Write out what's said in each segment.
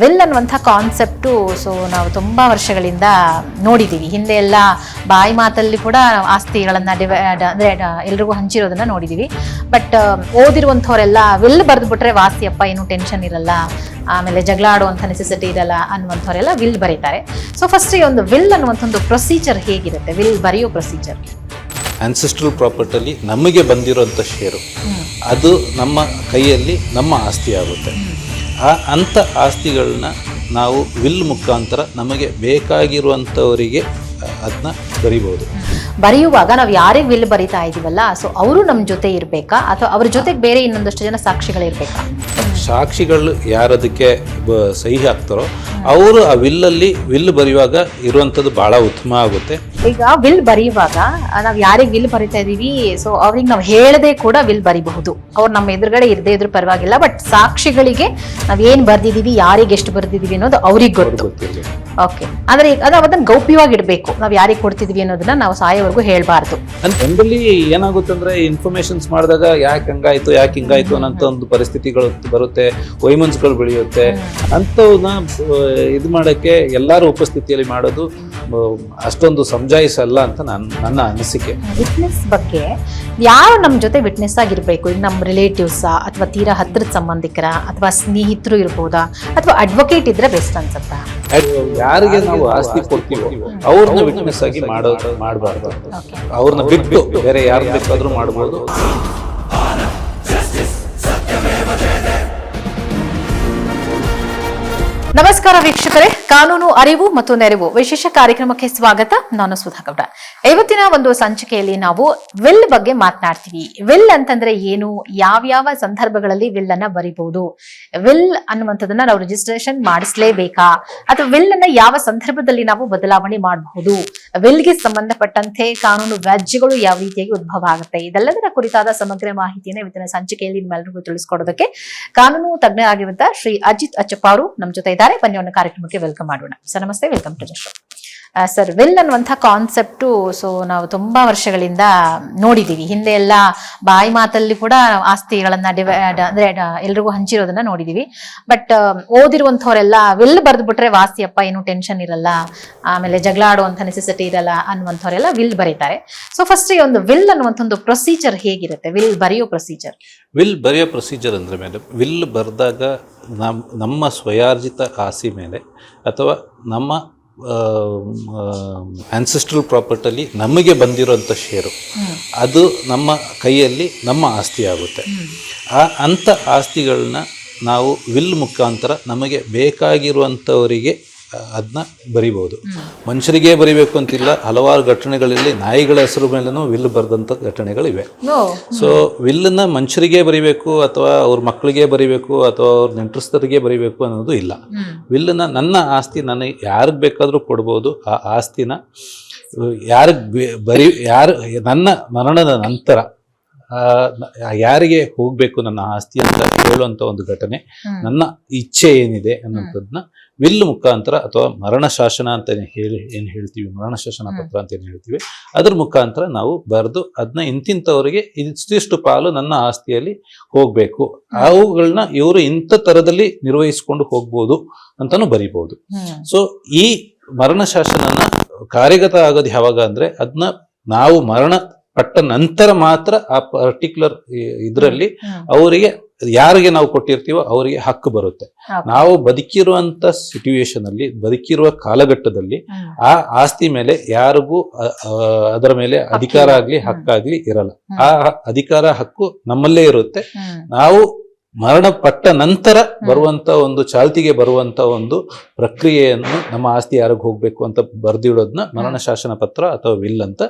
Will ಅನ್ನುವಂಥ concept so ನಾವು ತುಂಬ ವರ್ಷಗಳಿಂದ ನೋಡಿದ್ದೀವಿ ಹಿಂದೆ ಎಲ್ಲ ಬಾಯಿ ಮಾತಲ್ಲಿ ಕೂಡ ಆಸ್ತಿಗಳನ್ನು ಡಿವೈ ಅಂದರೆ ಎಲ್ರಿಗೂ ಹಂಚಿರೋದನ್ನು ನೋಡಿದ್ದೀವಿ ಬಟ್ ಓದಿರುವಂಥವರೆಲ್ಲ ವಿಲ್ ಬರೆದ್ಬಿಟ್ರೆ ವಾಸಿಯಪ್ಪ ಏನು ಟೆನ್ಷನ್ ಇರಲ್ಲ ಆಮೇಲೆ ಜಗಳ ಆಡುವಂಥ ನೆಸೆಸಿಟಿ ಇರಲ್ಲ ಅನ್ನುವಂಥವರೆಲ್ಲ ವಿಲ್ ಬರೀತಾರೆ. ಸೊ ಫಸ್ಟ್ ಈ ಒಂದು ವಿಲ್ ಅನ್ನುವಂಥ ಒಂದು ಪ್ರೊಸೀಜರ್ ಹೇಗಿರುತ್ತೆ? ವಿಲ್ ಬರೆಯೋ ಪ್ರೊಸೀಜರ್ ಆನ್ಸೆಸ್ಟ್ರಲ್ ಪ್ರಾಪರ್ಟಲ್ಲಿ ನಮಗೆ ಬಂದಿರೋಂಥ ಶೇರು ಅದು ನಮ್ಮ ಕೈಯಲ್ಲಿ ನಮ್ಮ ಆಸ್ತಿ ಆಗುತ್ತೆ. ಆ ಅಂಥ ಆಸ್ತಿಗಳನ್ನ ನಾವು ವಿಲ್ ಮುಖಾಂತರ ನಮಗೆ ಬೇಕಾಗಿರುವಂಥವರಿಗೆ ಅದನ್ನ ಬರಿಬೋದು ಬರೆಯುವಾಗ ನಾವು ಯಾರಿಗೆ ವಿಲ್ ಬರಿತಾ ಇದೀವಲ್ಲ, ಸೊ ಅವರು ನಮ್ಮ ಜೊತೆ ಇರಬೇಕಾ ಅಥವಾ ಅವ್ರ ಜೊತೆಗೆ ಬೇರೆ ಇನ್ನೊಂದಷ್ಟು ಜನ ಸಾಕ್ಷಿಗಳಿರ್ಬೇಕಾ? ಸಾಕ್ಷಿಗಳು ಯಾರದಕ್ಕೆ ಸಹಿ ಹಾಕ್ತಾರೋ ಅವರು ಆ ವಿಲ್ಲಲ್ಲಿ ವಿಲ್ ಬರೆಯುವಾಗ ಇರುವಂಥದ್ದು ಬಹಳ ಉತ್ತಮ ಆಗುತ್ತೆ. ಈಗ ವಿಲ್ ಬರೆಯುವಾಗ ನಾವು ಯಾರಿಗೆ ವಿಲ್ ಬರಿತಾ ಇದೀವಿ ಸೊ ಅವ್ರಿಗೆ ನಾವು ಹೇಳದೆ ಕೂಡ ವಿಲ್ ಬರಿಬಹುದು. ಅವ್ರು ನಮ್ಮ ಎದುರುಗಡೆ ಇರದೇ ಇದ್ರೂ ಪರವಾಗಿಲ್ಲ ಬಟ್ ಸಾಕ್ಷಿಗಳಿಗೆ ನಾವ್ ಏನ್ ಬರ್ದಿದೀವಿ ಯಾರಿಗೆ ಎಷ್ಟು ಬರ್ದಿದೀವಿ ಅನ್ನೋದು ಅವ್ರಿಗೆ ಗೊತ್ತು. ಓಕೆ ಅಂದ್ರೆ ಈಗ ಅದು ಅದನ್ನ ಗೌಪ್ಯವಾಗಿ ಇಡಬೇಕು ನಾವ್ ಯಾರಿಗೆ ಕೊಡ್ತಿದ್ವಿ ಅನ್ನೋದನ್ನ ನಾವು ಸಾಯೋವರೆಗೂ ಹೇಳ್ಬಾರ್ದು. ಜನರಲಿ ಏನಾಗುತ್ತೆ ಅಂದ್ರೆ ಇನ್ಫಾರ್ಮೇಶನ್ಸ್ ಮಾಡಿದಾಗ ಯಾಕೆ ಹಂಗಾಯ್ತು ಯಾಕೆ ಹಿಂಗಾಯ್ತು ಅನ್ನೋ ಒಂದು ಪರಿಸ್ಥಿತಿಗಳು ಬರುತ್ತೆ. ವೈಮನ್ಸ್ಗಳು ಬೆಳೆಯುತ್ತೆ ಅಂಥವನ್ನ ಇದು ಮಾಡೋಕ್ಕೆ ಎಲ್ಲರೂ ಉಪಸ್ಥಿತಿಯಲ್ಲಿ ಮಾಡೋದು ಅಷ್ಟೊಂದು ಸಮಜಾಯಿಸಲ್ಲ ಅಂತ ನನ್ನ ನನ್ನ ಅನಿಸಿಕೆ. ವಿಟ್ನೆಸ್ ಬಗ್ಗೆ ಯಾರು ನಮ್ಮ ಜೊತೆ ವಿಟ್ನೆಸ್ ಆಗಿರಬೇಕು? ಈಗ ನಮ್ಮ ರಿಲೇಟಿವ್ಸ್ ಅಥವಾ ತೀರಾ ಹತ್ತಿರದ ಸಂಬಂಧಿಕರ ಅಥವಾ ಸ್ನೇಹಿತರು ಇರ್ಬೋದಾ? ಅಥವಾ ಅಡ್ವೊಕೇಟ್ ಇದ್ರೆ ಬೆಸ್ಟ್ ಅನ್ಸುತ್ತಾ? ಯಾರಿಗೆ ನಾವು ಆಸ್ತಿ ಕೊಡ್ತೀವೋ ಅವ್ರನ್ನ ವಿಟ್ನೆಸ್ ಆಗಿ ಮಾಡೋ ಮಾಡಬಾರ್ದು. ಅವ್ರನ್ನ ಬಿಟ್ಟು ಬೇರೆ ಯಾರು ಬೇಕಾದ್ರೂ ಮಾಡ್ಬೋದು. ನಮಸ್ಕಾರ ವೀಕ್ಷಕರೇ. ಕಾನೂನು, ಅರಿವು ಮತ್ತು ನೆರವು ವಿಶೇಷ ಕಾರ್ಯಕ್ರಮಕ್ಕೆ ಸ್ವಾಗತ. ನಾನು ಸುಧಾ ಗೌಡ. ಇವತ್ತಿನ ಒಂದು ಸಂಚಿಕೆಯಲ್ಲಿ ನಾವು ವಿಲ್ ಬಗ್ಗೆ ಮಾತನಾಡ್ತೀವಿ. ವಿಲ್ ಅಂತಂದ್ರೆ ಏನು? ಯಾವ್ಯಾವ ಸಂದರ್ಭಗಳಲ್ಲಿ ವಿಲ್ ಅನ್ನ ಬರಿಬಹುದು ವಿಲ್ ಅನ್ನುವಂಥದ್ದನ್ನ ನಾವು ರಿಜಿಸ್ಟ್ರೇಷನ್ ಮಾಡಿಸ್ಲೇಬೇಕಾ? ಅಥವಾ ವಿಲ್ ಅನ್ನ ಯಾವ ಸಂದರ್ಭದಲ್ಲಿ ನಾವು ಬದಲಾವಣೆ ಮಾಡಬಹುದು? ವಿಲ್ಗೆ ಸಂಬಂಧಪಟ್ಟಂತೆ ಕಾನೂನು ವ್ಯಾಜ್ಯಗಳು ಯಾವ ರೀತಿಯಾಗಿ ಉದ್ಭವ ಆಗುತ್ತೆ? ಇದೆಲ್ಲದರ ಕುರಿತಾದ ಸಮಗ್ರ ಮಾಹಿತಿಯನ್ನು ಇವತ್ತಿನ ಸಂಚಿಕೆಯಲ್ಲಿ ನಿಮ್ಮೆಲ್ಲರಿಗೂ ತಿಳಿಸ್ಕೊಡೋದಕ್ಕೆ ಕಾನೂನು ತಜ್ಞರಾಗಿರುವಂತ ಶ್ರೀ ಅಜಿತ್ ಅಚ್ಚಪ್ಪ ಅವರು ನಮ್ಮ ಜೊತೆ ಇದ್ದಾರೆ. ಬನ್ನಿ ಅವನ ಕಾರ್ಯಕ್ರಮಕ್ಕೆ ವೆಲ್ಕಮ್ ಮಾಡೋಣ. ಸರ್ ನಮಸ್ತೆ. Welcome to the show sir will ಅನ್ನುವಂಥ ಕಾನ್ಸೆಪ್ಟು ಸೊ ನಾವು ತುಂಬ ವರ್ಷಗಳಿಂದ ನೋಡಿದ್ದೀವಿ ಹಿಂದೆ ಎಲ್ಲ ಬಾಯಿ ಮಾತಲ್ಲಿ ಕೂಡ ಆಸ್ತಿಗಳನ್ನು ಡಿವೈಡ್ ಅಂದರೆ ಎಲ್ರಿಗೂ ಹಂಚಿರೋದನ್ನ ನೋಡಿದ್ದೀವಿ ಬಟ್ ಓದಿರುವಂಥವರೆಲ್ಲ ವಿಲ್ ಬರೆದ್ಬಿಟ್ರೆ ವಾಸಿಯಪ್ಪ, ಏನು ಟೆನ್ಷನ್ ಇರಲ್ಲ, ಆಮೇಲೆ ಜಗಳ ಆಡುವಂಥ ನೆಸೆಸಿಟಿ ಇರಲ್ಲ ಅನ್ನುವಂಥವರೆಲ್ಲ ವಿಲ್ ಬರೀತಾರೆ. ಸೊ ಫಸ್ಟ್ ಈ ಒಂದು ವಿಲ್ ಅನ್ನುವಂಥ ಒಂದು ಪ್ರೊಸೀಜರ್ ಹೇಗಿರುತ್ತೆ? ವಿಲ್ ಬರೆಯೋ ಪ್ರೊಸೀಜರ್ ವಿಲ್ ಬರೆಯೋ ಪ್ರೊಸೀಜರ್ ಅಂದರೆ ಮೇಡಮ್ ವಿಲ್ ಬರೆದಾಗ ನಮ್ಮ ನಮ್ಮ ಸ್ವಯಾರ್ಜಿತ ಆಸ್ತಿ ಮೇಲೆ ಅಥವಾ ನಮ್ಮ ಆನ್ಸೆಸ್ಟ್ರಲ್ ಪ್ರಾಪರ್ಟಲ್ಲಿ ನಮಗೆ ಬಂದಿರೋಂಥ ಷೇರು ಅದು ನಮ್ಮ ಕೈಯಲ್ಲಿ ನಮ್ಮ ಆಸ್ತಿ ಆಗುತ್ತೆ. ಆ, ಅಂಥ ಆಸ್ತಿಗಳನ್ನ ನಾವು ವಿಲ್ ಮುಖಾಂತರ ನಮಗೆ ಬೇಕಾಗಿರುವಂಥವರಿಗೆ ಅದನ್ನ ಬರಿಬೋದು ಮನುಷ್ಯರಿಗೆ ಬರಿಬೇಕು ಅಂತಿಲ್ಲ ಹಲವಾರು ಘಟನೆಗಳಲ್ಲಿ ನಾಯಿಗಳ ಹೆಸರು ಮೇಲೂ ವಿಲ್ ಬರೆದಂಥ ಘಟನೆಗಳಿವೆ. ಸೊ ವಿಲ್ಲನ್ನ ಮನುಷ್ಯರಿಗೆ ಬರಿಬೇಕು ಅಥವಾ ಅವ್ರ ಮಕ್ಕಳಿಗೆ ಬರಿಬೇಕು ಅಥವಾ ಅವ್ರ ನೆಂಟರಿಸ್ತರಿಗೆ ಬರಿಬೇಕು ಅನ್ನೋದು ಇಲ್ಲ. ವಿಲ್ನ ನನ್ನ ಆಸ್ತಿ ನನಗೆ ಯಾರಿಗೆ ಬೇಕಾದರೂ ಕೊಡ್ಬೋದು. ಆ ಆಸ್ತಿನ ಯಾರಿಗೆ ಬರಿ ಯಾರು ನನ್ನ ಮರಣದ ನಂತರ ಯಾರಿಗೆ ಹೋಗಬೇಕು ನನ್ನ ಆಸ್ತಿ ಅಂತ ಹೇಳುವಂತ ಒಂದು ಘಟನೆ ನನ್ನ ಇಚ್ಛೆ ಏನಿದೆ ಅನ್ನೋಂಥದ್ದನ್ನ ವಿಲ್ ಮುಖಾಂತರ ಅಥವಾ ಮರಣ ಶಾಸನ ಅಂತ ಹೇಳಿ ಏನು ಹೇಳ್ತೀವಿ ಮರಣ ಶಾಸನ ಪತ್ರ ಅಂತ ಏನು ಹೇಳ್ತೀವಿ ಅದ್ರ ಮುಖಾಂತರ ನಾವು ಬರೆದು ಅದನ್ನ ಇಂತಿಂಥವರಿಗೆ ಇಷ್ಟಿಷ್ಟು ಪಾಲು ನನ್ನ ಆಸ್ತಿಯಲ್ಲಿ ಹೋಗಬೇಕು. ಅವುಗಳನ್ನ ಇವರು ಇಂಥ ತರದಲ್ಲಿ ನಿರ್ವಹಿಸ್ಕೊಂಡು ಹೋಗ್ಬೋದು ಅಂತಾನು ಬರಿಬಹುದು. ಸೊ ಈ ಮರಣ ಶಾಸನನ ಕಾರ್ಯಗತ ಆಗೋದು ಯಾವಾಗ ಅಂದ್ರೆ ಅದನ್ನ ನಾವು ಮರಣ ಪಟ್ಟ ನಂತರ ಮಾತ್ರ ಆ ಪರ್ಟಿಕ್ಯುಲರ್ ಇದರಲ್ಲಿ ಅವರಿಗೆ ಯಾರಿಗೆ ನಾವು ಕೊಟ್ಟಿರ್ತೀವೋ ಅವರಿಗೆ ಹಕ್ಕು ಬರುತ್ತೆ. ನಾವು ಬದುಕಿರುವಂತ ಸಿಚುವೇಶನ್ ಅಲ್ಲಿ ಬದುಕಿರುವ ಕಾಲಘಟ್ಟದಲ್ಲಿ ಆ ಆಸ್ತಿ ಮೇಲೆ ಯಾರಿಗೂ ಅದರ ಮೇಲೆ ಅಧಿಕಾರ ಆಗ್ಲಿ ಹಕ್ಕಾಗ್ಲಿ ಇರಲ್ಲ. ಆ ಅಧಿಕಾರ ಹಕ್ಕು ನಮ್ಮಲ್ಲೇ ಇರುತ್ತೆ. ನಾವು ಮರಣ ಪಟ್ಟ ನಂತರ ಬರುವಂತ ಒಂದು ಚಾಲ್ತಿಗೆ ಬರುವಂತ ಒಂದು ಪ್ರಕ್ರಿಯೆಯನ್ನು ನಮ್ಮ ಆಸ್ತಿ ಯಾರಿಗೆ ಹೋಗ್ಬೇಕು ಅಂತ ಬರ್ದಿಡೋದನ್ನ ಮರಣ ಶಾಸನ ಪತ್ರ ಅಥವಾ ವಿಲ್ ಅಂತ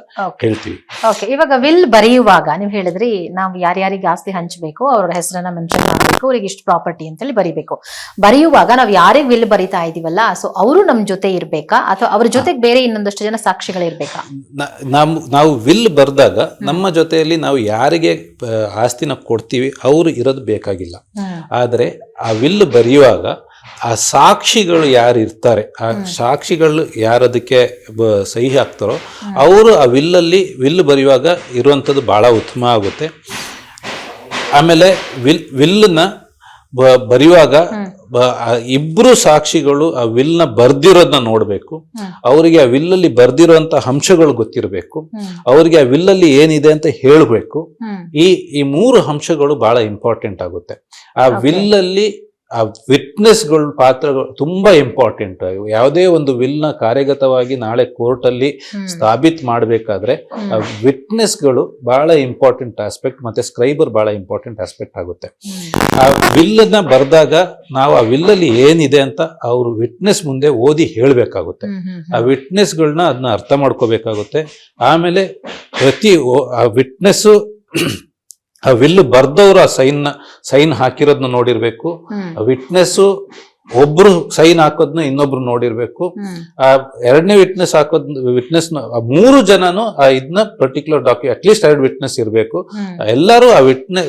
ಹೇಳ್ತೀವಿ. ಓಕೆ ಇವಾಗ ವಿಲ್ ಬರೆಯುವಾಗ ನೀವು ಹೇಳಿದ್ರಿ ನಾವು ಯಾರ್ಯಾರಿಗೆ ಆಸ್ತಿ ಹಂಚಬೇಕು ಅವ್ರ ಹೆಸರನ್ನ ಮೆನ್ಷನ್ ಮಾಡಬೇಕು ಅವ್ರಿಗೆ ಇಷ್ಟು ಪ್ರಾಪರ್ಟಿ ಅಂತೇಳಿ ಬರಿಬೇಕು. ಬರೆಯುವಾಗ ನಾವು ಯಾರಿಗೆ ವಿಲ್ ಬರಿತಾ ಇದೀವಲ್ಲ ಸೊ ಅವರು ನಮ್ ಜೊತೆ ಇರ್ಬೇಕಾ ಅಥವಾ ಅವ್ರ ಜೊತೆಗೆ ಬೇರೆ ಇನ್ನೊಂದಷ್ಟು ಜನ ಸಾಕ್ಷಿಗಳಿರ್ಬೇಕಾ ನಾವು ನಮ್ ನಾವು ವಿಲ್ ಬರ್ದಾಗ ನಮ್ಮ ಜೊತೆಯಲ್ಲಿ ನಾವು ಯಾರಿಗೆ ಆಸ್ತಿನ ಕೊಡ್ತೀವಿ ಅವರು ಇರೋದು ಬೇಕಾಗಿಲ್ಲ. ಆದರೆ ಆ ವಿಲ್ ಬರೆಯುವಾಗ ಆ ಸಾಕ್ಷಿಗಳು ಯಾರು ಇರ್ತಾರೆ ಆ ಸಾಕ್ಷಿಗಳು ಯಾರದಕ್ಕೆ ಬ- ಸಹಿ ಹಾಕ್ತಾರೋ ಅವರು ಆ ವಿಲ್ಲಲ್ಲಿ ವಿಲ್ ಬರೆಯುವಾಗ ಇರುವಂಥದ್ದು ಭಾಳ ಉತ್ತಮ ಆಗುತ್ತೆ. ಆಮೇಲೆ ವಿಲ್ ವಿಲ್ಲನ್ನ ಬರೆಯುವಾಗ ಇಬ್ರು ಸಾಕ್ಷಿಗಳು ಆ ವಿಲ್ನ ಬರ್ದಿರೋದನ್ನ ನೋಡ್ಬೇಕು ಅವರಿಗೆ ಆ ವಿಲ್ ಅಲ್ಲಿ ಬರ್ದಿರುವಂತ ಅಂಶಗಳು ಗೊತ್ತಿರಬೇಕು. ಅವರಿಗೆ ಆ ವಿಲ್ ಅಲ್ಲಿ ಏನಿದೆ ಅಂತ ಹೇಳ್ಬೇಕು. ಈ ಈ ಮೂರು ಅಂಶಗಳು ಬಹಳ ಇಂಪಾರ್ಟೆಂಟ್ ಆಗುತ್ತೆ. ಆ ವಿಲ್ಲಲ್ಲಿ ವಿಲ್ ಅಲ್ಲಿ ಆ ವಿಟ್ನೆಸ್ಗಳು ಪಾತ್ರಗಳು ತುಂಬಾ ಇಂಪಾರ್ಟೆಂಟ್ ಯಾವುದೇ ಒಂದು ವಿಲ್ನ ಕಾರ್ಯಗತವಾಗಿ ನಾಳೆ ಕೋರ್ಟಲ್ಲಿ. ಸ್ಥಾಪಿತ್ ಮಾಡಬೇಕಾದ್ರೆ ಆ ವಿಟ್ನೆಸ್ಗಳು ಬಹಳ ಇಂಪಾರ್ಟೆಂಟ್ ಆಸ್ಪೆಕ್ಟ್ ಮತ್ತೆ ಸ್ಕ್ರೈಬರ್ ಬಹಳ ಇಂಪಾರ್ಟೆಂಟ್ ಆಸ್ಪೆಕ್ಟ್ ಆಗುತ್ತೆ. ಆ ವಿಲ್ನ ಬರೆದಾಗ ನಾವು ಆ ವಿಲ್ ಅಲ್ಲಿ ಏನಿದೆ ಅಂತ ಅವರು ವಿಟ್ನೆಸ್ ಮುಂದೆ ಓದಿ ಹೇಳಬೇಕಾಗುತ್ತೆ. ಆ ವಿಟ್ನೆಸ್ಗಳನ್ನ ಅದನ್ನ ಅರ್ಥ ಮಾಡ್ಕೋಬೇಕಾಗುತ್ತೆ. ಆಮೇಲೆ ಪ್ರತಿ ಆ ವಿಟ್ನೆಸ್ ಆ ವಿಲ್ ಬರ್ದವ್ರು ಆ ಸೈನ್ ಸೈನ್ ಹಾಕಿರೋದನ್ನ ನೋಡಿರ್ಬೇಕು. ಆ ವಿಟ್ನೆಸ್ ಒಬ್ರು ಸೈನ್ ಹಾಕೋದ್ನ ಇನ್ನೊಬ್ರು ನೋಡಿರ್ಬೇಕು. ಆ ಎರಡನೇ ವಿಟ್ನೆಸ್ ಹಾಕೋದ್ ವಿಟ್ನೆಸ್ ಮೂರು ಜನನು ಆ ಇದನ್ನ ಪರ್ಟಿಕ್ಯುಲರ್ ಡಾಕ್ಯು ಅಟ್ಲೀಸ್ಟ್ ಎರಡು ವಿಟ್ನೆಸ್ ಇರಬೇಕು. ಎಲ್ಲರೂ ಆ ವಿಟ್ನೆ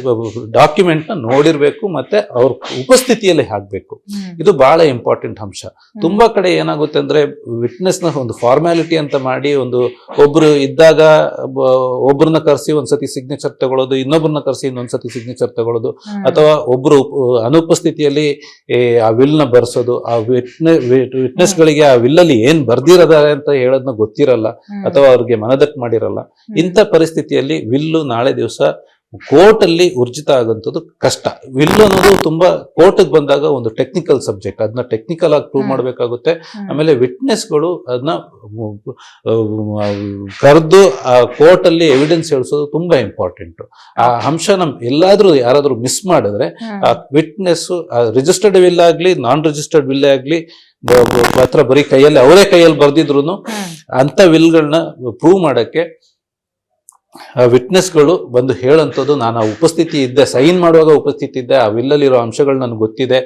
ಡಾಕ್ಯುಮೆಂಟ್ನ ನೋಡಿರ್ಬೇಕು ಮತ್ತೆ ಅವ್ರ ಉಪಸ್ಥಿತಿಯಲ್ಲಿ ಹಾಕ್ಬೇಕು. ಇದು ಬಹಳ ಇಂಪಾರ್ಟೆಂಟ್ ಅಂಶ. ತುಂಬಾ ಕಡೆ ಏನಾಗುತ್ತೆ ಅಂದ್ರೆ ವಿಟ್ನೆಸ್ನ ಒಂದು ಫಾರ್ಮ್ಯಾಲಿಟಿ ಅಂತ ಮಾಡಿ ಒಂದು ಒಬ್ರು ಇದ್ದಾಗ ಒಬ್ಬರನ್ನ ಒಬ್ರನ್ನ ಕರೆಸಿ ಒಂದ್ಸತಿ ಸಿಗ್ನೇಚರ್ ತಗೊಳ್ಳೋದು ಇನ್ನೊಬ್ರನ್ನ ಕರೆಸಿ ಇನ್ನೊಂದ್ಸತಿ ಸಿಗ್ನೇಚರ್ ತಗೊಳ್ಳೋದು. ಅಥವಾ ಒಬ್ರು ಅನುಪಸ್ಥಿತಿಯಲ್ಲಿ ಆ ವಿಲ್ನ ಬರ್ಸೋದು ಆ ವಿಟ್ನೆ ವಿಟ್ನೆಸ್ ಗಳಿಗೆ ಆ ವಿಲ್ಲಲ್ಲಿ ಏನ್ ಬರ್ದಿರದಾರೆ ಅಂತ ಹೇಳೋದನ್ನ ಗೊತ್ತಿರಲ್ಲ ಅಥವಾ ಅವ್ರಿಗೆ ಮನದಟ್ಟು ಮಾಡಿರಲ್ಲ. ಇಂಥ ಪರಿಸ್ಥಿತಿಯಲ್ಲಿ ವಿಲ್ಲು ನಾಳೆ ದಿವಸ ಕೋರ್ಟ್ ಅಲ್ಲಿ ಉರ್ಜಿತ ಆಗುವಂಥದ್ದು ಕಷ್ಟ ವಿಲ್ ಅನ್ನೋದು ತುಂಬಾ ಕೋರ್ಟ್ ಬಂದಾಗ ಒಂದು ಟೆಕ್ನಿಕಲ್ ಸಬ್ಜೆಕ್ಟ್ ಅದನ್ನ ಟೆಕ್ನಿಕಲ್ ಆಗಿ ಪ್ರೂವ್. ಮಾಡಬೇಕಾಗುತ್ತೆ. ಆಮೇಲೆ ವಿಟ್ನೆಸ್ಗಳು ಅದನ್ನ ಕರೆದು ಆ ಕೋರ್ಟ್ ಅಲ್ಲಿ ಎವಿಡೆನ್ಸ್ ಹೇಳಿಸೋದು ತುಂಬಾ ಇಂಪಾರ್ಟೆಂಟ್ ಆ ಅಂಶ ನಮ್ ಎಲ್ಲಾದ್ರೂ ಯಾರಾದ್ರೂ ಮಿಸ್ ಮಾಡಿದ್ರೆ. ಆ ವಿಟ್ನೆಸ್ ರಿಜಿಸ್ಟರ್ಡ್ ವಿಲ್ ಆಗ್ಲಿ ನಾನ್ ರಿಜಿಸ್ಟರ್ಡ್ ವಿಲ್ ಆಗ್ಲಿ ಹತ್ರ ಬರೀ ಕೈಯಲ್ಲಿ ಅವರೇ ಕೈಯಲ್ಲಿ ಬರ್ದಿದ್ರು ಅಂತ ಅಂತ ವಿಲ್ಗಳನ್ನ ಪ್ರೂವ್ ಮಾಡಕ್ಕೆ ವಿಟ್ನೆಸ್ಗಳು ಬಂದು ಹೇಳಂತದ್ದು ನಾನು ಆ ಉಪಸ್ಥಿತಿ ಇದ್ದೆ ಸೈನ್ ಮಾಡುವಾಗ ಉಪಸ್ಥಿತಿ ಇದ್ದೆ, ಆ ವಿಲ್ಲಲ್ಲಿರೋ ಅಂಶಗಳು ನನಗೆ ಗೊತ್ತಿದೆ.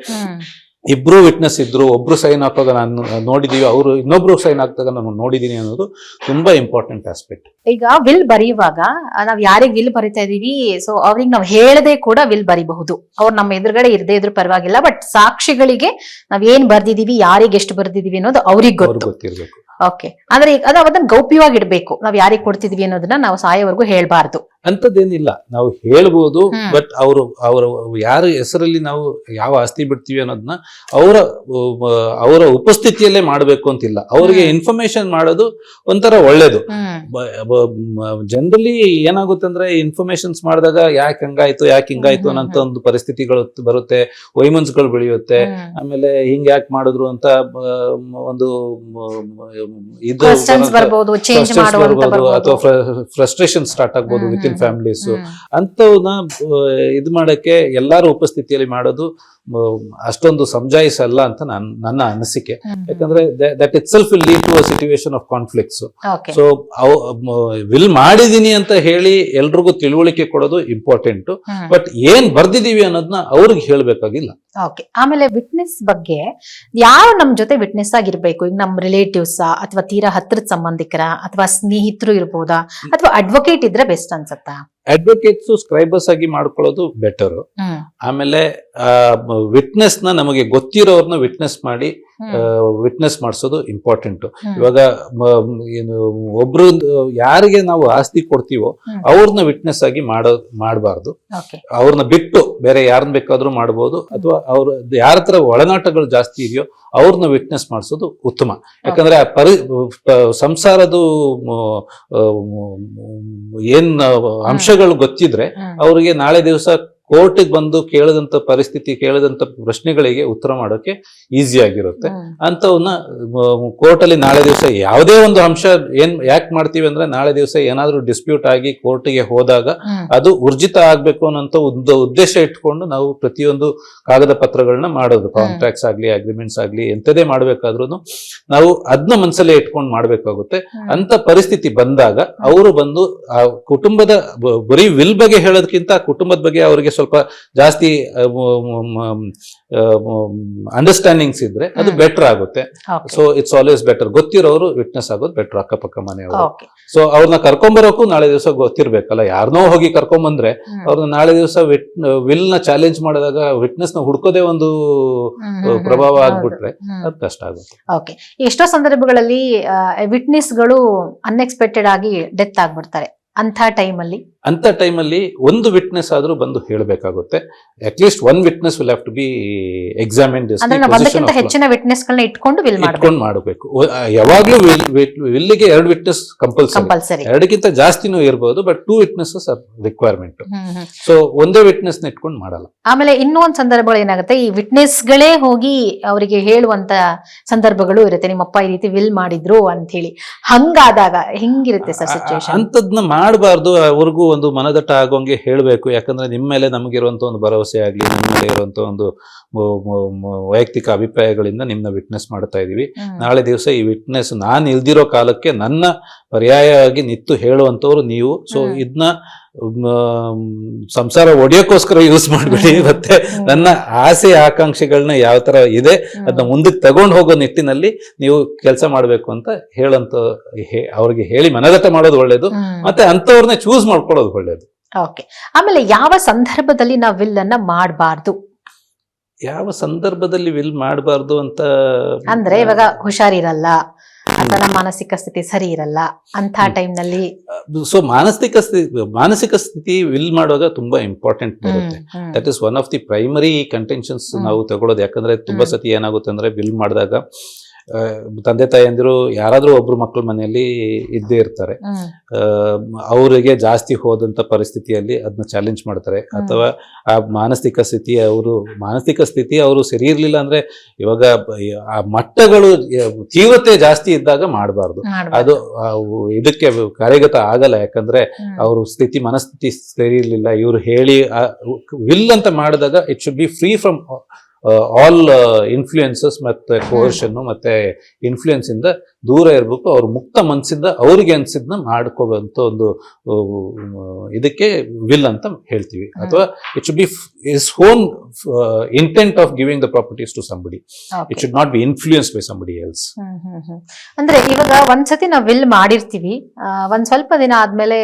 ಇಬ್ರು ವಿಟ್ನೆಸ್ ಇದ್ರು ಒಬ್ರು ಸೈನ್ ಹಾಕುವಾಗ ನಾನು ನೋಡಿದೀವಿ ಅವರು ಇನ್ನೊಬ್ರು ಸೈನ್ ಹಾಕಿದಾಗ ನಾನು ನೋಡಿದೀನಿ ಅನ್ನೋದು ತುಂಬಾ ಇಂಪಾರ್ಟೆಂಟ್ ಆಸ್ಪೆಕ್ಟ್ ಈಗ ವಿಲ್ ಬರೆಯುವಾಗ ನಾವ್ ಯಾರಿಗ್ ವಿಲ್ ಬರಿತಾ ಇದೀವಿ ಸೊ ಅವ್ರಿಗೆ ನಾವ್ ಹೇಳದೆ ಕೂಡ ವಿಲ್ ಬರಿಬಹುದು. ಅವ್ರು ನಮ್ಮ ಎದುರುಗಡೆ ಇರದೇ ಇದ್ರು ಪರವಾಗಿಲ್ಲ ಬಟ್ ಸಾಕ್ಷಿಗಳಿಗೆ ನಾವ್ ಏನ್ ಬರ್ದಿದೀವಿ ಯಾರಿಗೆ ಎಷ್ಟು ಬರ್ದಿದೀವಿ ಅನ್ನೋದು ಅವ್ರಿಗೆ ಅವ್ರಿಗೆ ಗೊತ್ತು. ಗೊತ್ತಿರ್ಬೇಕು. ಓಕೆ ಅಂದ್ರೆ ಈಗ ಅದು ಅದನ್ನ ಗೌಪ್ಯವಾಗಿ ಇಡ್ಬೇಕು ನಾವ್ ಯಾರಿಗೆ ಕೊಡ್ತಿದೀವಿ ಅನ್ನೋದನ್ನ ನಾವು ಸಾಯೋವರೆಗೂ ಹೇಳ್ಬಾರ್ದು. ಅಂತದ್ದೇನಿಲ್ಲ ನಾವು ಹೇಳ್ಬೋದು ಬಟ್ ಅವರು ಅವರ ಯಾರ ಹೆಸರಲ್ಲಿ ನಾವು ಯಾವ ಆಸ್ತಿ ಬಿಡ್ತೀವಿ ಅನ್ನೋದನ್ನ ಅವರ ಅವರ ಉಪಸ್ಥಿತಿಯಲ್ಲೇ ಮಾಡಬೇಕು ಅಂತಿಲ್ಲ. ಅವರಿಗೆ. ಇನ್ಫಾರ್ಮೇಶನ್ ಮಾಡೋದು ಒಂಥರ ಒಳ್ಳೇದು. ಜನರಲಿ ಏನಾಗುತ್ತೆ ಅಂದ್ರೆ ಇನ್ಫಾರ್ಮೇಶನ್ಸ್ ಮಾಡಿದಾಗ ಯಾಕೆ ಹಂಗಾಯ್ತು ಯಾಕೆ ಹಿಂಗಾಯ್ತು ಅನ್ನೋಂಥ ಒಂದು ಪರಿಸ್ಥಿತಿಗಳು ಬರುತ್ತೆ ವೈಮನ್ಸ್ಗಳು ಬೆಳೆಯುತ್ತೆ. ಆಮೇಲೆ ಹಿಂಗ್ ಯಾಕೆ ಮಾಡಿದ್ರು ಅಂತ ಒಂದು ಇದು ಬರ್ಬೋದು ಅಥವಾ ಫ್ರಸ್ಟ್ರೇಷನ್ ಸ್ಟಾರ್ಟ್ ಆಗ್ಬೋದು ಇನ್ ಫ್ಯಾಮಿಲೀಸ್ ಹ್ಮ್. ಅಂಥವನ್ನ ಇದು ಮಾಡಕ್ಕೆ ಎಲ್ಲಾರು ಉಪಸ್ಥಿತಿಯಲ್ಲಿ ಮಾಡೋದು ಅಷ್ಟೊಂದು ಸಮಜಾಯಿಸಲ್ಲ ಅಂತ ನನ್ ನನ್ನ ಅನಿಸಿಕೆ. ಯಾಕಂದ್ರೆ that itself will lead to a situation of conflicts. So will ಮಾಡಿದೀನಿ ಅಂತ ಹೇಳಿ ಎಲ್ರಿಗೂ ತಿಳುವಳಿಕೆ ಕೊಡೋದು ಇಂಪಾರ್ಟೆಂಟ್. ಬಟ್ ಏನ್ ಬರ್ದಿದೀವಿ ಅನ್ನೋದನ್ನ ಅವ್ರಿಗೆ ಹೇಳ್ಬೇಕಾಗಿಲ್ಲ. ಓಕೆ ಆಮೇಲೆ ವಿಟ್ನೆಸ್ ಬಗ್ಗೆ ಯಾರು ನಮ್ ಜೊತೆ ವಿಟ್ನೆಸ್ ಆಗಿರ್ಬೇಕು? ಈಗ ನಮ್ ರಿಲೇಟಿವ್ಸ್ ಅಥವಾ ತೀರಾ ಹತ್ರದ ಸಂಬಂಧಿಕರ ಅಥವಾ ಸ್ನೇಹಿತರು ಇರ್ಬೋದಾ? ಅಥವಾ ಅಡ್ವೊಕೇಟ್ ಇದ್ರೆ ಬೆಸ್ಟ್ ಅನ್ಸತ್ತಾ? ಅಡ್ವೊಕೇಟ್ಸ್ ಸ್ಕ್ರೈಬರ್ಸ್ ಆಗಿ ಮಾಡ್ಕೊಳ್ಳೋದು ಬೆಟರ್ ಆಮೇಲೆ ವಿಟ್ನೆಸ್ನ ನಮಗೆ ಗೊತ್ತಿರೋರ್ನ ವಿಟ್ನೆಸ್ ಮಾಡಿ. ವಿಟ್ನೆಸ್ ಮಾಡಿಸೋದು ಇಂಪಾರ್ಟೆಂಟ್ ಇವಾಗ ಏನು ಒಬ್ರು ಯಾರಿಗೆ ನಾವು ಆಸ್ತಿ ಕೊಡ್ತೀವೋ. ಅವ್ರನ್ನ ವಿಟ್ನೆಸ್ ಆಗಿ ಮಾಡೋ ಮಾಡಬಾರ್ದು. ಅವ್ರನ್ನ ಬಿಟ್ಟು ಬೇರೆ ಯಾರನ್ನ ಬೇಕಾದ್ರೂ ಮಾಡ್ಬೋದು ಅಥವಾ ಅವ್ರ ಯಾರ ಹತ್ರ ಒಳನಾಟಗಳು ಜಾಸ್ತಿ ಇದೆಯೋ ಅವ್ರನ್ನ ವಿಟ್ನೆಸ್ ಮಾಡಿಸೋದು ಉತ್ತಮ. ಯಾಕಂದ್ರೆ ಆ ಪರಿ ಸಂಸಾರದ ಏನ್ ಅಂಶಗಳು ಗೊತ್ತಿದ್ರೆ. ಅವ್ರಿಗೆ ನಾಳೆ ದಿವಸ ಕೋರ್ಟಿಗೆ ಬಂದು ಕೇಳದಂತ ಪರಿಸ್ಥಿತಿ ಕೇಳದಂತ ಪ್ರಶ್ನೆಗಳಿಗೆ ಉತ್ತರ ಮಾಡೋಕೆ ಈಸಿ ಆಗಿರುತ್ತೆ. ಅಂತವನ್ನ ಕೋರ್ಟ್ ಅಲ್ಲಿ ನಾಳೆ ದಿವಸ ಯಾವುದೇ ಒಂದು ಅಂಶ ಏನ್ ಯಾಕೆ ಮಾಡ್ತೀವಿ ಅಂದ್ರೆ ನಾಳೆ ದಿವಸ ಏನಾದ್ರೂ ಡಿಸ್ಪ್ಯೂಟ್ ಆಗಿ ಕೋರ್ಟಿಗೆ ಹೋದಾಗ ಅದು ಊರ್ಜಿತ ಆಗ್ಬೇಕು ಅನ್ನೋಂತ ಒಂದು ಉದ್ದೇಶ ಇಟ್ಕೊಂಡು ನಾವು ಪ್ರತಿಯೊಂದು ಕಾಗದ ಪತ್ರಗಳನ್ನ ಮಾಡೋದು ಕಾಂಟ್ರಾಕ್ಟ್ಸ್ ಆಗ್ಲಿ ಅಗ್ರಿಮೆಂಟ್ಸ್ ಆಗ್ಲಿ ಎಂತದೇ ಮಾಡ್ಬೇಕಾದ್ರೂ ನಾವು ಅದನ್ನ ಮನಸ್ಸಲ್ಲೇ ಇಟ್ಕೊಂಡು ಮಾಡ್ಬೇಕಾಗುತ್ತೆ. ಅಂತ ಪರಿಸ್ಥಿತಿ ಬಂದಾಗ ಅವರು ಬಂದು ಆ ಕುಟುಂಬದ ಬರೀ ವಿಲ್ ಬಗ್ಗೆ ಹೇಳೋದಕ್ಕಿಂತ ಕುಟುಂಬದ ಬಗ್ಗೆ ಅವರಿಗೆ ಸ್ವಲ್ಪ ಜಾಸ್ತಿ ಅಂಡರ್ಸ್ಟ್ಯಾಂಡಿಂಗ್ಸ್ ಇದ್ರೆ ಅದು ಬೆಟರ್ ಆಗುತ್ತೆ. ಸೊ ಇಟ್ಸ್ ಆಲ್ವೇಸ್ ಬೆಟರ್ ಗೊತ್ತಿರೋರು ವಿಟ್ನೆಸ್ ಆಗೋದು ಬೆಟರ್ ಅಕ್ಕಪಕ್ಕ ಮನೆಯವರು. ಸೊ ಅವ್ರನ್ನ ಕರ್ಕೊಂಬರೋಕು ನಾಳೆ ದಿವಸ ಗೊತ್ತಿರ್ಬೇಕಲ್ಲ ಯಾರನ್ನೋ ಹೋಗಿ ಕರ್ಕೊಂಬಂದ್ರೆ. ಅವ್ರನ್ನ ನಾಳೆ ದಿವಸ ವಿಟ್ ವಿಲ್ನ ಚಾಲೆಂಜ್ ಮಾಡಿದಾಗ ವಿಟ್ನೆಸ್ನ ಹುಡ್ಕೋದೇ ಒಂದು. ಪ್ರಭಾವ. ಆಗ್ಬಿಟ್ರೆ ಅದು ಕಷ್ಟ ಆಗುತ್ತೆ ಓಕೆ ಎಷ್ಟೋ ಸಂದರ್ಭಗಳಲ್ಲಿ ವಿಟ್ನೆಸ್ಗಳು ಅನ್ಎಕ್ಸ್ಪೆಕ್ಟೆಡ್ ಆಗಿ ಡೆತ್ ಆಗ್ಬಿಡ್ತಾರೆ ಅಂತ ಟೈಮಲ್ಲಿ ಅಂತ ಟೈಮಲ್ಲಿ ಒಂದು ವಿಟ್ನೆಸ್ ಆದ್ರೂ ಬಂದು ಹೇಳಬೇಕಾಗುತ್ತೆ. At least one witness will have to be examine ಅಂದ್ರೆ ನಾವು ಒಂದಕ್ಕಿಂತ ಹೆಚ್ಚಿನ ವಿಟ್ನೆಸ್ ಗಳನ್ನ ಇಟ್ಕೊಂಡು ವಿಲ್ ಇಟ್ಕೊಂಡು ಮಾಡಬೇಕು. ಯಾವಾಗಲೂ ವಿಲ್ಲಿಗೆ ಎರಡು ವಿಟ್ನೆಸ್ ಕಂಪಲ್ಸರಿ ಕಂಪಲ್ಸರಿ ಎರಡಕ್ಕಿಂತ ಜಾಸ್ತಿನೂ ಇರಬಹುದು but two witnesses requirement so ಒಂದೇ ವಿಟ್ನೆಸ್ ಇಟ್ಕೊಂಡು ಮಾಡಲ್ಲ. ಆಮೇಲೆ ಇನ್ನೊಂದು ಸಂದರ್ಭಗಳು ಏನಾಗುತ್ತೆ ಈ ವಿಟ್ನೆಸ್ ಗಳೇ ಹೋಗಿ ಅವರಿಗೆ ಹೇಳುವಂತ ಸಂದರ್ಭಗಳು ಇರುತ್ತೆ. ನಿಮ್ಮಪ್ಪ ಈ ರೀತಿ ವಿಲ್ ಮಾಡಿದ್ರು ಅಂತ ಹೇಳಿ ಹಂಗಾದಾಗ ಹೆಂಗಿರುತ್ತೆ ಸರ್ ಸಿಚುವೇಶನ್ ಅಂತದ್ನ ಮಾಡಬಾರ್ದು ಅವ್ರಿಗೂ ಒಂದು ಮನದಟ್ಟ ಆಗೋಂಗೆ ಹೇಳಬೇಕು. ಯಾಕಂದ್ರೆ ನಿಮ್ಮ ಮೇಲೆ ನಮಗಿರುವಂಥ ಒಂದು ಭರವಸೆ ಆಗಲಿ ನಿಮ್ಮ ಮೇಲೆ ಇರುವಂಥ ಒಂದು ವೈಯಕ್ತಿಕ ಅಭಿಪ್ರಾಯಗಳಿಂದ ನಿಮ್ಮನ್ನ ವಿಟ್ನೆಸ್ ಮಾಡ್ತಾ ಇದ್ದೀವಿ. ನಾಳೆ ದಿವಸ ಈ ವಿಟ್ನೆಸ್ ನಾನು ಇಲ್ದಿರೋ ಕಾಲಕ್ಕೆ ನನ್ನ ಪರ್ಯಾಯವಾಗಿ ನಿತ್ತು ಹೇಳುವಂಥವ್ರು ನೀವು. ಸೊ. ಇದನ್ನ ಸಂಸಾರ ಒಡೆಯೋಕ್ಕೋಸ್ಕರ ಯೂಸ್ ಮಾಡ್ಬಿಡಿ. ಮತ್ತೆ ನನ್ನ ಆಸೆ ಆಕಾಂಕ್ಷೆಗಳನ್ನ ಯಾವ ತರ ಇದೆ ಅದನ್ನ ಮುಂದಕ್ಕೆ ತಗೊಂಡು ಹೋಗೋ ನಿಟ್ಟಿನಲ್ಲಿ ನೀವು ಕೆಲಸ ಮಾಡ್ಬೇಕು ಅಂತ ಹೇಳಂತ ಅವ್ರಿಗೆ ಹೇಳಿ ಮನಗತ ಮಾಡೋದು ಒಳ್ಳೇದು. ಮತ್ತೆ ಅಂತವ್ರನ್ನ ಚೂಸ್ ಮಾಡ್ಕೊಳ್ಳೋದು ಒಳ್ಳೇದು. ಓಕೆ ಆಮೇಲೆ ಯಾವ ಸಂದರ್ಭದಲ್ಲಿ ನಾವು ವಿಲ್ ಅನ್ನ ಮಾಡಬಾರ್ದು? ಯಾವ ಸಂದರ್ಭದಲ್ಲಿ ವಿಲ್ ಮಾಡಬಾರ್ದು ಅಂತ ಅಂದ್ರೆ ಇವಾಗ ಹುಷಾರಿರಲ್ಲ. ಅಥವಾ ಮಾನಸಿಕ ಸ್ಥಿತಿ ಸರಿ ಇರಲ್ಲ ಅಂತ. ಟೈಮ್ನಲ್ಲಿ ಸೊ ಮಾನಸಿಕ ಸ್ಥಿತಿ ಮಾನಸಿಕ ಸ್ಥಿತಿ ವಿಲ್ ಮಾಡುವಾಗ ತುಂಬಾ ಇಂಪಾರ್ಟೆಂಟ್ ಇರುತ್ತೆ that is one of the primary contentions ನಾವು ತಗೊಳ್ಳೋದು ಯಾಕಂದ್ರೆ ತುಂಬಾ. ಸತಿ ಏನಾಗುತ್ತೆ ಅಂದ್ರೆ ವಿಲ್ ಮಾಡಿದಾಗ ತಂದೆ ತಾಯಿಯಂದಿರು ಯಾರಾದ್ರೂ ಒಬ್ರು ಮಕ್ಕಳ ಮನೆಯಲ್ಲಿ ಇದ್ದೇ ಇರ್ತಾರೆ. ಅವರಿಗೆ ಜಾಸ್ತಿ ಹೋದಂತ ಪರಿಸ್ಥಿತಿಯಲ್ಲಿ ಅದನ್ನ ಚಾಲೆಂಜ್ ಮಾಡ್ತಾರೆ. ಅಥವಾ ಆ ಮಾನಸಿಕ ಸ್ಥಿತಿ ಅವರು ಮಾನಸಿಕ ಸ್ಥಿತಿ ಅವರು ಸರಿ ಇರ್ಲಿಲ್ಲ ಅಂದ್ರೆ ಇವಾಗ ಆ ಮಟ್ಟಗಳು ತೀವ್ರತೆ ಜಾಸ್ತಿ ಇದ್ದಾಗ ಮಾಡಬಾರ್ದು. ಅದು ಇದಕ್ಕೆ ಕಾರ್ಯಗತ ಆಗಲ್ಲ. ಯಾಕಂದ್ರೆ ಅವ್ರ ಸ್ಥಿತಿ ಮನಸ್ಥಿತಿ ಸರಿ ಇರ್ಲಿಲ್ಲ. ಇವ್ರು ಹೇಳಿ ವಿಲ್ ಅಂತ ಮಾಡಿದಾಗ it should be free from all influences ಮತ್ತೆ ಕೋರ್ಷನ್ ಮತ್ತೆ ಇನ್ಫ್ಲೂಯೆನ್ಸ್ ಇಂದ ದೂರ ಇರ್ಬೇಕು. ಅವ್ರ ಮುಕ್ತ ಮನಸ್ಸಿಂದ ಅವ್ರಿಗೆ ಅನ್ಸಿದ್ನ ಮಾಡ್ಕೋಬಂತ ಒಂದು ಇದಕ್ಕೆ ವಿಲ್ ಅಂತ ಹೇಳ್ತೀವಿ. ಅಥವಾ it should be his own intent of giving the properties to somebody it should not be influence by somebody else. ಅಂದ್ರೆ ಇವಾಗ ಒಂದ್ಸತಿ ನಾವ್ ವಿಲ್ ಮಾಡಿರ್ತೀವಿ. ಒಂದ್ ಸ್ವಲ್ಪ ದಿನ ಆದ್ಮೇಲೆ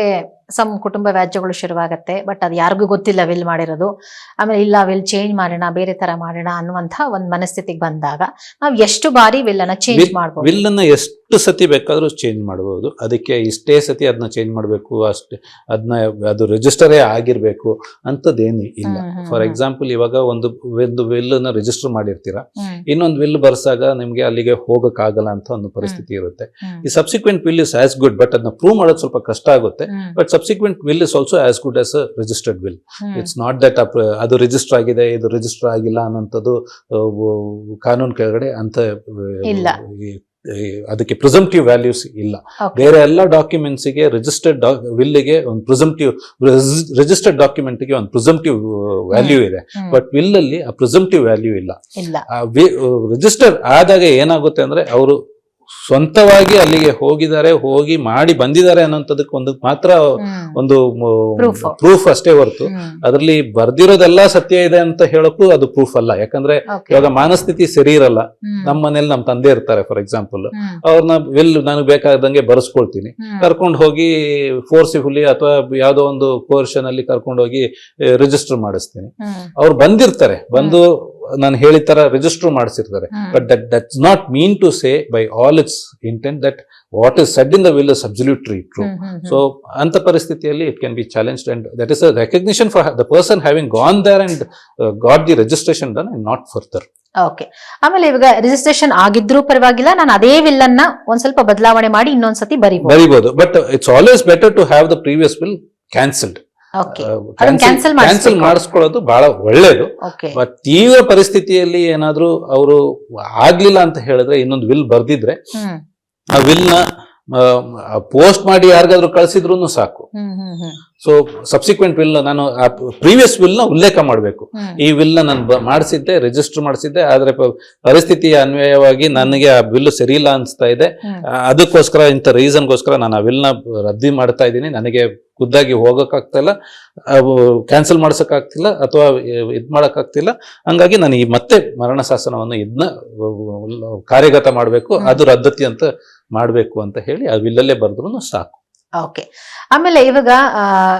ಸಮ್ ಕುಟುಂಬ ವ್ಯಾಜ್ಯಗಳು ಶುರುವಾಗತ್ತೆ ಬಟ್ ಅದು ಯಾರಿಗೂ ಗೊತ್ತಿಲ್ಲ ವಿಲ್ ಮಾಡಿರೋದು. ಆಮೇಲೆ ಇಲ್ಲ ವಿಲ್ ಚೇಂಜ್ ಮಾಡೋಣ ಬೇರೆ ತರ ಮಾಡೋಣ ಅನ್ನುವಂತ ಒಂದ್ ಮನಸ್ಥಿತಿಗೆ ಬಂದಾಗ ನಾವು ಎಷ್ಟು ಬಾರಿ ವಿಲ್ ಅನ್ನ ಚೇಂಜ್ ಮಾಡ್ಬೋದು? ವಿಲ್ ಅನ್ನ ಎಷ್ಟು ಸತಿ ಬೇಕಾದರೂ ಚೇಂಜ್ ಮಾಡ್ಬೋದು. ಅದಕ್ಕೆ ಇಷ್ಟೇ ಸತಿ ಅದನ್ನ ಚೇಂಜ್ ಮಾಡಬೇಕು ಅಷ್ಟೇ ಅದನ್ನ ಅದು ರಿಜಿಸ್ಟರೇ ಆಗಿರಬೇಕು ಅಂಥದ್ದೇನು ಇಲ್ಲ. ಫಾರ್. ಎಕ್ಸಾಂಪಲ್ ಇವಾಗ ಒಂದು ಒಂದು ವಿಲ್ನ ರಿಜಿಸ್ಟರ್ ಮಾಡಿರ್ತೀರಾ? ಇನ್ನೊಂದು ವಿಲ್ ಬರ್ಸಾಗ ನಿಮಗೆ ಅಲ್ಲಿಗೆ ಹೋಗೋಕ್ಕಾಗಲ್ಲ ಅಂತ ಒಂದು ಪರಿಸ್ಥಿತಿ ಇರುತ್ತೆ. ಈ subsequent will is as good but ಅದನ್ನ ಪ್ರೂವ್ ಮಾಡೋದು ಸ್ವಲ್ಪ ಕಷ್ಟ ಆಗುತ್ತೆ. But subsequent will is also as good as registered will it's not that ಅದು ರಿಜಿಸ್ಟರ್ ಆಗಿದೆ ಇದು ರಿಜಿಸ್ಟರ್ ಆಗಿಲ್ಲ ಅನ್ನೋಂಥದ್ದು ಕಾನೂನು ಕೆಳಗಡೆ ಅಂತ ಅದಕ್ಕೆ ಪ್ರಿಸಂಪ್ಟಿವ್ ವ್ಯಾಲ್ಯೂಸ್ ಇಲ್ಲ. ಬೇರೆ ಎಲ್ಲ ಡಾಕ್ಯುಮೆಂಟ್ಸಿಗೆ ರಿಜಿಸ್ಟರ್ಡ್ ವಿಲ್ಗೆ ಒಂದು ಪ್ರಿಸಂಪ್ಟಿವ್ ರಿಜಿಸ್ಟರ್ಡ್ ಡಾಕ್ಯುಮೆಂಟ್ಗೆ ಒಂದು ಪ್ರಿಸಂಪ್ಟಿವ್ ವ್ಯಾಲ್ಯೂ ಇದೆ. ಬಟ್ ವಿಲ್ ಅಲ್ಲಿ ಆ ಪ್ರಿಸಂಪ್ಟಿವ್ ವ್ಯಾಲ್ಯೂ ಇಲ್ಲ. ಇಲ್ಲ. ರಿಜಿಸ್ಟರ್ ಆದಾಗ ಏನಾಗುತ್ತೆ ಅಂದ್ರೆ ಅವರು ಸ್ವಂತವಾಗಿ ಅಲ್ಲಿಗೆ ಹೋಗಿದ್ದಾರೆ ಹೋಗಿ ಮಾಡಿ ಬಂದಿದ್ದಾರೆ ಅನ್ನೋಂಥದಕ್ಕೆ ಒಂದು ಮಾತ್ರ ಒಂದು ಪ್ರೂಫ್ ಅಷ್ಟೇ ಹೊರತು. ಅದರಲ್ಲಿ ಬರ್ದಿರೋದೆಲ್ಲ ಸತ್ಯ ಇದೆ ಅಂತ ಹೇಳಕ್ಕೂ ಅದು ಪ್ರೂಫ್ ಅಲ್ಲ. ಯಾಕಂದ್ರೆ. ಇವಾಗ ಮಾನಸ್ಥಿತಿ ಸರಿ ಇರಲ್ಲ. ನಮ್ಮ ಮನೇಲಿ ನಮ್ಮ ತಂದೆ ಇರ್ತಾರೆ ಫಾರ್ ಎಕ್ಸಾಂಪಲ್ ಅವ್ರನ್ನ ವಿಲ್ ನನಗೆ ಬೇಕಾದಂಗೆ ಬರ್ಸ್ಕೊಳ್ತೀನಿ. ಕರ್ಕೊಂಡು ಹೋಗಿ ಫೋರ್ಸಿಫುಲಿ ಅಥವಾ ಯಾವ್ದೋ ಒಂದು ಪೋರ್ಷನ್ ಅಲ್ಲಿ ಕರ್ಕೊಂಡು ಹೋಗಿ ರಿಜಿಸ್ಟರ್ ಮಾಡಿಸ್ತೀನಿ. ಹ್ಮ್, ಅವ್ರು ಬಂದಿರ್ತಾರೆ. ಬಂದು ನಾನು ಹೇಳಿದ ತರ register ಮಾಡಿಸಿರ್ತಾರೆ. But that that's not mean to say by all its intent that what is said in the will is absolutely true. So ಅಂತ ಪರಿಸ್ಥಿತಿಯಲ್ಲಿ it can be challenge and that is a recognition for the person having gone there and got the registration done and not further okay ಆಮೇಲೆ ಇವಾಗ registration ಆಗಿದ್ರೂ ಪರವಾಗಿಲ್ಲ ನಾನು ಅದೇ will ಅನ್ನ ಒಂದ್ ಸ್ವಲ್ಪ ಬದಲಾವಣೆ ಮಾಡಿ ಇನ್ನೊಂದ್ಸತಿ ಬರಿಬಹುದು ಬರಿಬಹುದು but it's always better to have the previous will cancelled cancel. ಮಾಡಿಸ್ಕೊಳ್ಳೋದು ಬಹಳ ಒಳ್ಳೇದು. ಬಟ್ ತೀವ್ರ ಪರಿಸ್ಥಿತಿಯಲ್ಲಿ ಏನಾದ್ರೂ ಅವರು ಆಗ್ಲಿಲ್ಲ ಅಂತ ಹೇಳಿದ್ರೆ ಇನ್ನೊಂದು ವಿಲ್ ಬರ್ದಿದ್ರೆ ಆ ವಿಲ್ನ ಪೋಸ್ಟ್ ಮಾಡಿ ಯಾರಿಗಾದ್ರೂ ಕಳ್ಸಿದ್ರು ಸಾಕು. ಸೊ ಸಬ್ಸಿಕ್ವೆಂಟ್ ವಿಲ್ ನಾನು ಪ್ರೀವಿಯಸ್ ವಿಲ್ನ ಉಲ್ಲೇಖ ಮಾಡಬೇಕು. ಈ ವಿಲ್ನ ನಾನು ಮಾಡಿಸಿದ್ದೆ ರಿಜಿಸ್ಟರ್ ಮಾಡಿಸಿದ್ದೆ ಆದ್ರೆ ಪರಿಸ್ಥಿತಿಯ ಅನ್ವಯವಾಗಿ ನನಗೆ ಆ ಬಿಲ್ ಸರಿ ಇಲ್ಲ ಅನಿಸ್ತಾ ಇದೆ. ಆ, ಅದಕ್ಕೋಸ್ಕರ ಇಂಥ ರೀಸನ್ಗೋಸ್ಕರ ನಾನು ಆ ವಿಲ್ನ ರದ್ದಿ ಮಾಡ್ತಾ ಇದ್ದೀನಿ. ನನಗೆ ಖುದ್ದಾಗಿ ಹೋಗೋಕ್ಕಾಗ್ತಾಯಿಲ್ಲ ಕ್ಯಾನ್ಸಲ್ ಮಾಡ್ಸೋಕ್ಕಾಗ್ತಿಲ್ಲ ಅಥವಾ ಇದು ಮಾಡೋಕ್ಕಾಗ್ತಿಲ್ಲ ಹಂಗಾಗಿ ನಾನು ಈ ಮತ್ತೆ ಮರಣ ಶಾಸನವನ್ನು ಇದನ್ನ ಕಾರ್ಯಗತ ಮಾಡಬೇಕು. ಅದು ರದ್ದತಿ ಅಂತ ಮಾಡಬೇಕು ಅಂತ ಹೇಳಿ, ಆ ವಿಲ್ಲಲ್ಲೇ ಬರೆದ್ರು ಸಾಕು ಓಕೆ ಆಮೇಲೆ ಇವಾಗ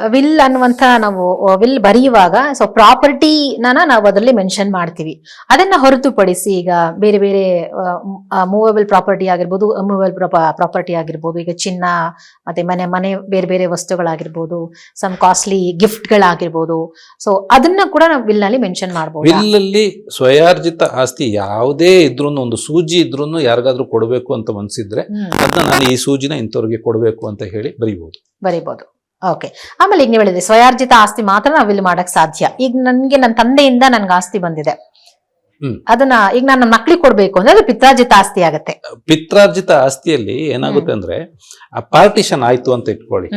ವಿಲ್ ಅನ್ನುವಂತ ನಾವು ವಿಲ್ ಬರೆಯುವಾಗ ಸೊ ಪ್ರಾಪರ್ಟಿನ ನಾವು ಅದರಲ್ಲಿ ಮೆನ್ಷನ್ ಮಾಡ್ತೀವಿ. ಅದನ್ನ ಹೊರತುಪಡಿಸಿ ಈಗ ಬೇರೆ ಬೇರೆ ಮೂವೇಬಲ್ ಪ್ರಾಪರ್ಟಿ ಆಗಿರ್ಬೋದು ಅಮೂವೇಬಲ್ ಪ್ರಾಪರ್ಟಿ ಆಗಿರ್ಬೋದು ಈಗ ಚಿನ್ನ ಮತ್ತೆ ಮನೆ ಮನೆ ಬೇರೆ ಬೇರೆ ವಸ್ತುಗಳಾಗಿರ್ಬೋದು ಸಮ್ ಕಾಸ್ಟ್ಲಿ ಗಿಫ್ಟ್ಗಳಾಗಿರ್ಬೋದು ಸೊ ಅದನ್ನ ಕೂಡ ನಾವು ವಿಲ್ನಲ್ಲಿ ಮೆನ್ಷನ್ ಮಾಡಬಹುದು ವಿಲ್ಲಲ್ಲಿ ಸ್ವಯಾರ್ಜಿತ ಆಸ್ತಿ ಯಾವುದೇ ಇದ್ರೂ ಒಂದು ಸೂಜಿ ಇದ್ರೂ ಯಾರಿಗಾದ್ರೂ ಕೊಡಬೇಕು ಅಂತ ಮನ್ಸಿದ್ರೆ ಅದನ್ನ ನಾನು ಈ ಸೂಜಿನ ಇಂಥವ್ರಿಗೆ ಕೊಡಬೇಕು ಅಂತ ಹೇಳಿ ಬರೀಬಹುದು ಬರೀಬಹುದು ಓಕೆ ಆಮೇಲೆ ಈಗ ನೀವು ಹೇಳಿದ್ರಿ ಸ್ವಯಾರ್ಜಿತ ಆಸ್ತಿ ಮಾತ್ರ ನಾವು ಇಲ್ಲಿ ಮಾಡಕ್ ಸಾಧ್ಯ. ಈಗ ನನ್ಗೆ ನನ್ನ ತಂದೆಯಿಂದ ನನ್ಗೆ ಆಸ್ತಿ ಬಂದಿದೆ. ಅದನ್ನ ಈಗ ನಾನು ನನ್ನ ಮಕ್ಳಿಗೆ ಕೊಡ್ಬೇಕು ಅಂದ್ರೆ ಅದು ಪಿತ್ರಾರ್ಜಿತ ಆಸ್ತಿ ಆಗತ್ತೆ. ಪಿತ್ರಾರ್ಜಿತ ಆಸ್ತಿಯಲ್ಲಿ ಏನಾಗುತ್ತೆ ಅಂದ್ರೆ ಆ ಪಾರ್ಟಿಷನ್ ಆಯ್ತು ಅಂತ ಇಟ್ಕೊಳ್ಳಿ.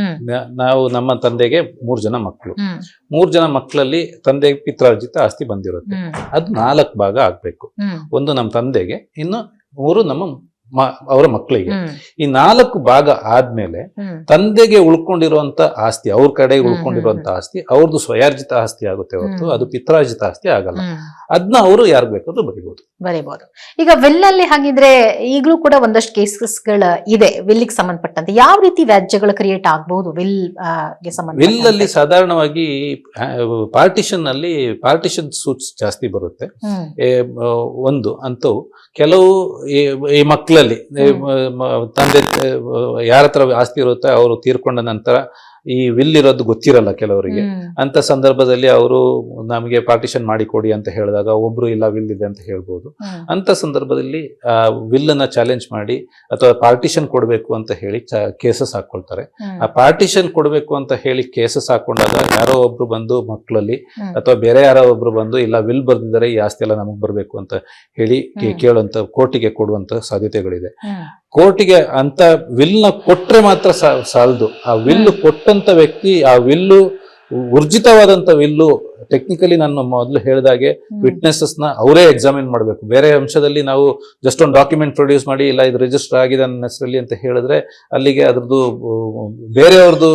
ನಾವು ನಮ್ಮ ತಂದೆಗೆ ಮೂರ್ ಜನ ಮಕ್ಕಳು ಮೂರ್ ಜನ ಮಕ್ಕಳಲ್ಲಿ ತಂದೆಗೆ ಪಿತ್ರಾರ್ಜಿತ ಆಸ್ತಿ ಬಂದಿರುತ್ತೆ. ಅದು ನಾಲ್ಕು ಭಾಗ ಆಗ್ಬೇಕು. ಒಂದು ನಮ್ಮ ತಂದೆಗೆ ಇನ್ನು ಮೂರು ನಮ್ಮ ಅವರ ಮಕ್ಕಳಿಗೆ. ಈ ನಾಲ್ಕು ಭಾಗ ಆದ್ಮೇಲೆ ತಂದೆಗೆ ಉಳ್ಕೊಂಡಿರುವಂತ ಆಸ್ತಿ ಅವ್ರ ಕಡೆ ಉಳ್ಕೊಂಡಿರುವಂತ ಆಸ್ತಿ ಅವ್ರದ್ದು ಸ್ವಯಾರ್ಜಿತ ಆಸ್ತಿ ಆಗುತ್ತೆ ಹೊರತು ಅದು ಪಿತ್ರಾರ್ಜಿತ ಆಸ್ತಿ ಆಗಲ್ಲ. ಅದನ್ನ ಅವರು ಯಾರು ಬೇಕಾದ್ರೂ ಬರಿಬಹುದು ಬರೀಬಹುದು ಈಗ ವಿಲ್ ಅಲ್ಲಿ ಹಾಗಿದ್ರೆ ಈಗಲೂ ಕೂಡ ಒಂದಷ್ಟು ಕೇಸಸ್ಗಳ ಇದೆ ವಿಲ್ಗೆ ಸಂಬಂಧಪಟ್ಟಂತೆ. ಯಾವ ರೀತಿ ವ್ಯಾಜ್ಯಗಳು ಕ್ರಿಯೇಟ್ ಆಗಬಹುದು ವಿಲ್ಗೆ ವಿಲ್ ಅಲ್ಲಿ ಸಂಬಂಧ ಸಾಧಾರಣವಾಗಿ ಪಾರ್ಟಿಷನ್ ಅಲ್ಲಿ ಪಾರ್ಟಿಷನ್ ಸೂಟ್ಸ್ ಜಾಸ್ತಿ ಬರುತ್ತೆ. ಒಂದು ಅಂತೂ ಕೆಲವು ಈ ಈ ಮಕ್ಕಳಲ್ಲಿ ತಂದೆ ಯಾರ ಹತ್ರ ಆಸ್ತಿ ಇರುತ್ತೆ ಅವರು ತೀರ್ಕೊಂಡ ನಂತರ ಈ ವಿಲ್ ಇರೋದು ಗೊತ್ತಿರಲ್ಲ ಕೆಲವರಿಗೆ. ಅಂತ ಸಂದರ್ಭದಲ್ಲಿ ಅವರು ನಮಗೆ ಪಾರ್ಟಿಷನ್ ಮಾಡಿ ಕೊಡಿ ಅಂತ ಹೇಳಿದಾಗ ಒಬ್ರು ಇಲ್ಲ ವಿಲ್ ಇದೆ ಅಂತ ಹೇಳ್ಬೋದು. ಅಂತ ಸಂದರ್ಭದಲ್ಲಿ ಆ ವಿಲ್ ಅನ್ನ ಚಾಲೆಂಜ್ ಮಾಡಿ ಅಥವಾ ಪಾರ್ಟಿಷನ್ ಕೊಡಬೇಕು ಅಂತ ಹೇಳಿ ಕೇಸಸ್ ಹಾಕೊಳ್ತಾರೆ. ಆ ಪಾರ್ಟಿಷನ್ ಕೊಡಬೇಕು ಅಂತ ಹೇಳಿ ಕೇಸಸ್ ಹಾಕೊಂಡಾಗ ಯಾರೋ ಒಬ್ರು ಬಂದು ಮಕ್ಕಳಲ್ಲಿ ಅಥವಾ ಬೇರೆ ಯಾರೋ ಒಬ್ರು ಬಂದು ಇಲ್ಲ ವಿಲ್ ಬರ್ದಿದ್ದಾರೆ ಈ ಆಸ್ತಿ ಎಲ್ಲ ನಮಗ್ ಬರ್ಬೇಕು ಅಂತ ಹೇಳಿ ಕೇಳುವಂತ ಕೋರ್ಟಿಗೆ ಕೊಡುವಂತ ಸಾಧ್ಯತೆಗಳಿದೆ. ಕೋರ್ಟಿಗೆ ಅಂತ ವಿಲ್ನ ಕೊಟ್ರೆ ಮಾತ್ರ ಸಾಲದು. ಆ ವಿಲ್ಲು ಕೊಟ್ಟಂತ ವ್ಯಕ್ತಿ ಆ ವಿಲ್ಲು ಊರ್ಜಿತವಾದಂತ ವಿಲ್ಲು ಟೆಕ್ನಿಕಲಿ ನಾನು ಮೊದಲು ಹೇಳಿದಾಗೆ. ವಿಟ್ನೆಸಸ್ನ ಅವರೇ ಎಕ್ಸಾಮಿನ್ ಮಾಡಬೇಕು ಬೇರೆ ಅಂಶದಲ್ಲಿ ನಾವು ಜಸ್ಟ್ ಒಂದು ಡಾಕ್ಯುಮೆಂಟ್ ಪ್ರೊಡ್ಯೂಸ್ ಮಾಡಿ ಇಲ್ಲ ಇದು ರಿಜಿಸ್ಟರ್ ಆಗಿದೆ ನನ್ನ ಹೆಸರಲ್ಲಿ ಅಂತ ಹೇಳಿದ್ರೆ ಅಲ್ಲಿಗೆ ಅದ್ರದ್ದು ಬೇರೆಯವ್ರದ್ದು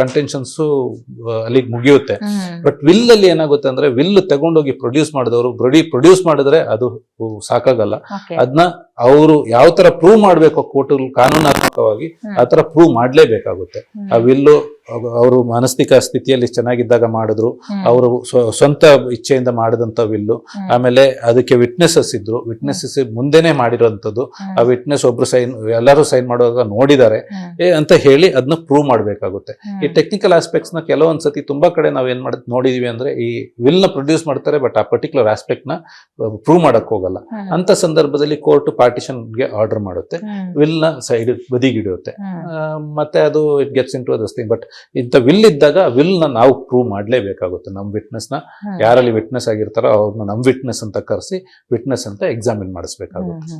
ಕಂಟೆನ್ಷನ್ಸ್ ಅಲ್ಲಿಗೆ ಮುಗಿಯುತ್ತೆ ಬಟ್ ವಿಲ್ ಅಲ್ಲಿ ಏನಾಗುತ್ತೆ ಅಂದ್ರೆ ವಿಲ್ ತಗೊಂಡೋಗಿ ಪ್ರೊಡ್ಯೂಸ್ ಮಾಡಿದವರು ಪ್ರೊಡಿ ಪ್ರೊಡ್ಯೂಸ್ ಮಾಡಿದ್ರೆ ಅದು ಸಾಕಾಗಲ್ಲ ಅದನ್ನ ಅವರು ಯಾವ ತರ ಪ್ರೂವ್ ಮಾಡ್ಬೇಕು ಕೋರ್ಟ್ ಕಾನೂನಾತ್ಮಕವಾಗಿ. ಆ ತರ ಪ್ರೂವ್ ಮಾಡ್ಲೇಬೇಕಾಗುತ್ತೆ. ಆ ವಿಲ್ಲು ಅವರು ಮಾನಸಿಕ ಸ್ಥಿತಿಯಲ್ಲಿ ಚೆನ್ನಾಗಿದ್ದಾಗ ಮಾಡಿದ್ರು. ಅವರು ಸ್ವ- ಸ್ವಂತ ಇಚ್ಛೆಯಿಂದ ಮಾಡಿದಂತ ವಿಲ್ಲು ಆಮೇಲೆ ಅದಕ್ಕೆ ವಿಟ್ನೆಸಸ್ ಇದ್ರು. ವಿಟ್ನೆಸಸ್ ಮುಂದೆನೆ ಮಾಡಿರೋಂಥದ್ದು. ಆ ವಿಟ್ನೆಸ್ ಒಬ್ರು ಸೈನ್ ಎಲ್ಲರೂ ಸೈನ್ ಮಾಡುವಾಗ ನೋಡಿದ್ದಾರೆ ಏ ಅಂತ ಹೇಳಿ ಅದನ್ನ ಪ್ರೂವ್ ಮಾಡಬೇಕಾಗುತ್ತೆ. ಈ ಟೆಕ್ನಿಕಲ್ ಆಸ್ಪೆಕ್ಟ್ಸ್ನ ಕೆಲವೊಂದ್ಸತಿ ತುಂಬಾ ಕಡೆ ನಾವ್ ಏನ್ ಮಾಡ್ ನೋಡಿದೀವಿ ಅಂದ್ರೆ ಈ ವಿಲ್ನ ಪ್ರೊಡ್ಯೂಸ್ ಮಾಡ್ತಾರೆ ಬಟ್ ಆ ಪರ್ಟಿಕ್ಯುಲರ್ ಆಸ್ಪೆಕ್ಟ್ನ ಪ್ರೂವ್ ಮಾಡಕ್ ಹೋಗಲ್ಲ. ಅಂತ ಸಂದರ್ಭದಲ್ಲಿ ಕೋರ್ಟ್ ಪಾರ್ಟಿಷನ್ಗೆ ಆರ್ಡರ್ ಮಾಡುತ್ತೆ. ವಿಲ್ನ ಸೈಡ್ ಬದಿಗಿಡುತ್ತೆ. ಮತ್ತೆ ಅದು it gets into this thing but ಇಂಥ ವಿಲ್ ಇದ್ದಾಗ ವಿಲ್ನ ನಾವು ಪ್ರೂವ್ ಮಾಡಲೇಬೇಕಾಗುತ್ತೆ. ನಮ್ ವಿಟ್ನೆಸ್ನ ಯಾರಲ್ಲಿ ವಿಟ್ನೆಸ್ ಆಗಿರ್ತಾರೋ ಅವ್ರನ್ನ ನಮ್ ವಿಟ್ನೆಸ್ ಅಂತ ಕರೆಸಿ ವಿಟ್ನೆಸ್ ಅಂತ ಎಕ್ಸಾಮಿನ್ ಮಾಡಿಸ್ಬೇಕಾಗುತ್ತೆ.